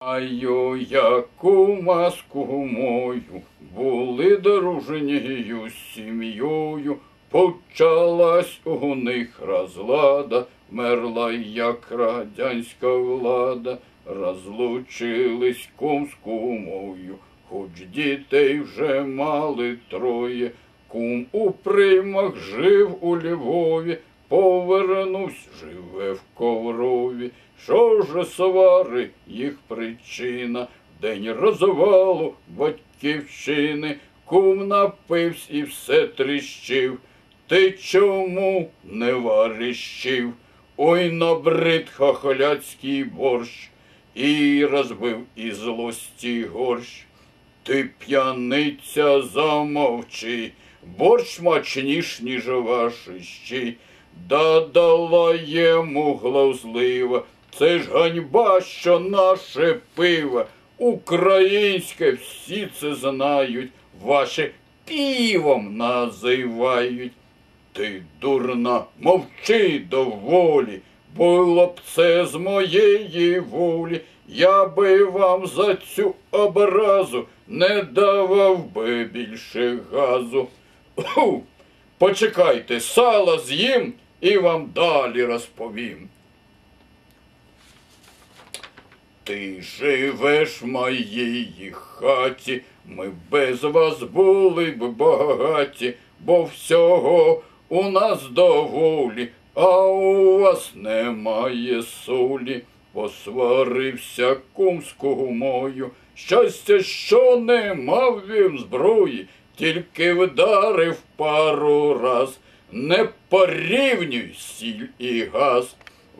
Аю, яку маску мою, були дружнею сім'єю, почалась у них розлада, мерла, як радянська влада, розлучились кум з кумою, хоч дітей вже мали троє, кум у приймах жив у Львові, повернусь, живе в коврові. Що ж свари їх причина? День розвалу батьківщини, кум напивсь і все тріщив. Ти чому не варіщив? Ой, набрид хохоляцький борщ, і розбив із злості горщ. Ти п'яниця замовчи, борщ смачніш, ніж ваші щі. Да дала йому глузлива, це ж ганьба, що наше пиво. Українське всі це знають, ваше півом називають. Ти, дурна, мовчи доволі, було б це з моєї волі. Я би вам за цю образу не давав би більше газу. Почекайте, сало з'їм і вам далі розповім. Ти живеш в моїй хаті, ми без вас були б багаті, бо всього у нас доволі, а у вас немає солі. Посварився кум з кумою, щастя, що не мав він зброї, тільки вдарив пару раз, не порівнюй сіль і газ.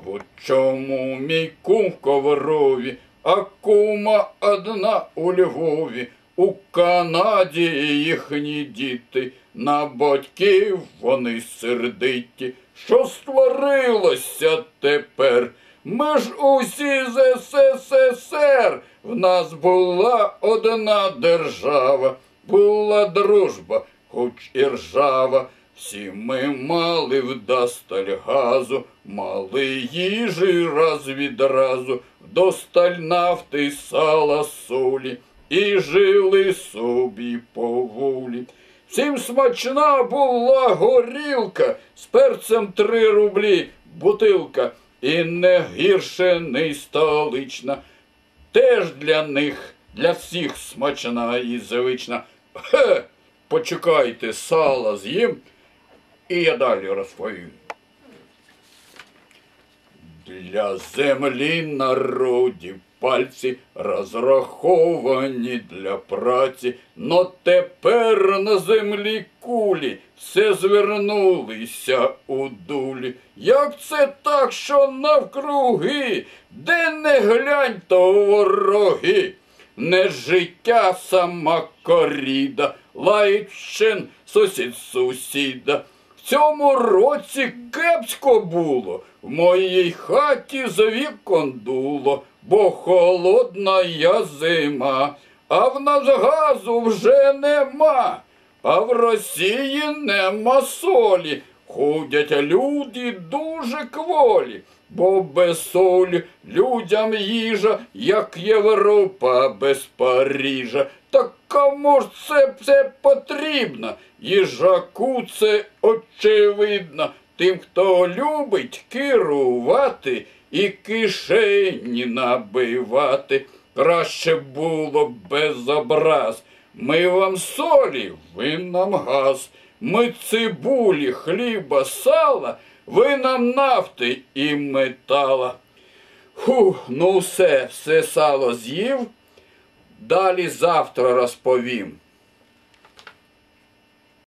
От чому мій кум в коврові, а кума одна у Львові, у Канаді їхні діти, на батьків вони сердиті. Що створилося тепер? Ми ж усі з СССР, в нас була одна держава, була дружба, хоч і ржава. Всі ми мали вдосталь газу, мали їжі раз відразу, вдосталь нафти, сала, солі, і жили собі поволі. Всім смачна була горілка з перцем три рублі бутилка, і не гірше не столична. Теж для них, для всіх смачна і звична. Хе, почекайте, сала з'їм. І я далі розповім. Для землі народів пальці розраховані для праці, но тепер на землі кулі все звернулися у дулі. Як це так, що навкруги, де не глянь, то вороги? Не життя сама коріда, лайчин сусід сусіда. Цьому році кепсько було, в моїй хаті за вікон дуло, бо холодна я зима, а в нас газу вже нема, а в Росії нема солі. Ходять люди дуже кволі, бо без солі людям їжа, як Європа без Парижа. Так кому ж це все потрібно? Їжаку це очевидно, тим, хто любить керувати і кишені набивати. Краще було б без образ. Ми вам солі, ви нам газ. Ми цибулі, хліба, сала, ви нам нафти і метала. Фух, ну все, все сало з'їв. Далі завтра розповім.